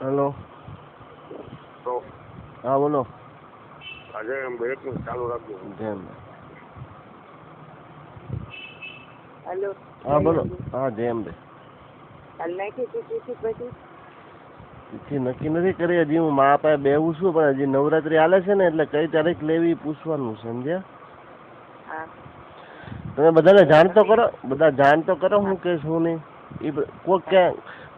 Hello. તો હા બોલો. આજે એમ બ્રેકનું ચાલુ રાખજો. જેમ હેલો. હા બોલો. હા જેમ બે કાલ નાખી હતી તિથિ પછી નક્કી નથી કરી હજી હું મા પાસે બેવું છું પણ હજી નવરાત્રી હાલે છે ને એટલે કઈ તારીખ લેવી પૂછવાનું સમજ્યા? હા. તમે બધાને જાણ તો કરો બધા જાણ તો કરો હું કે શું નહીં. એ કોક કે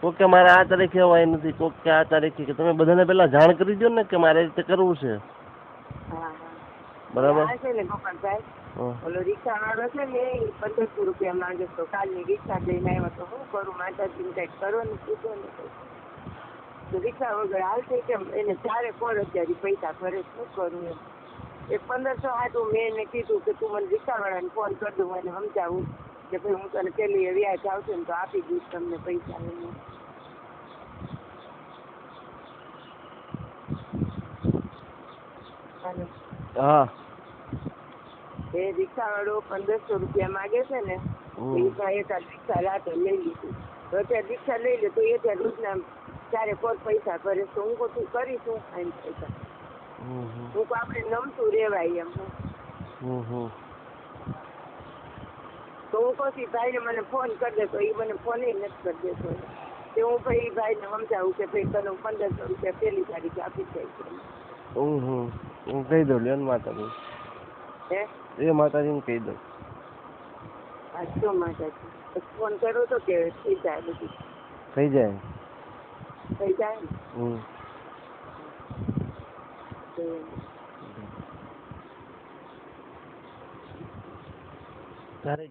કોક કે મારે આ તારીખે અવાય નથી કોક કે આ તારીખે કે તમે બધાને પહેલા જાણ કરી દો ને કે મારે રીતે કરવું છે. બરાબર. ઓલો રિક્ષા વાળો છે ને એ પંદરસો રૂપિયા માંગે તો કાલની રિક્ષા લઈને આવ્યો તો શું કરું? માતાજીને કંઈક કરો ને. પૂછો રિક્ષા વગર હાલશે કેમ? એને ચારે કોણ અત્યારે પૈસા ભરે શું કરું એમ? એ પંદરસો હાટું મેં એને કીધું કે તું મને રિક્ષાવાળાને ફોન કરી દઉં અને સમજાવું કે ભાઈ હું તને પેલી વ્યાજ આવશે ને તો આપી દઈશ તમને પૈસા એને. હા. એ રિક્ષાવાળો પંદરસો રૂપિયા માંગે છે ને. એ એકાદ રિક્ષા રાતે લઈ લીધી. તો અત્યારે રિક્ષા લઈ લે તો એ ત્યાં રોજના ચારે કોર પૈસા ભરે તો હું તું કરીશું એમ પૈસા. હું કહું આપણે નમતું રેવાય એમ. તો હું કહું ભાઈને મને ફોન કરી દે તો એ મને ફોન નથી કરી દેતો. તે હું ભાઈ ભાઈને સમજાવું કે ભાઈ તને પંદરસો રૂપિયા પહેલી તારીખે આપી જાય છે. હું કહી દઉં લ્યો ને માતાજી. હે? એ હું કહી દઉં. આ શું માતાજી. ફોન કર્યો તો કે થઈ જાય બધું. થઈ જાય. થઈ જાય ને હમ તો તારે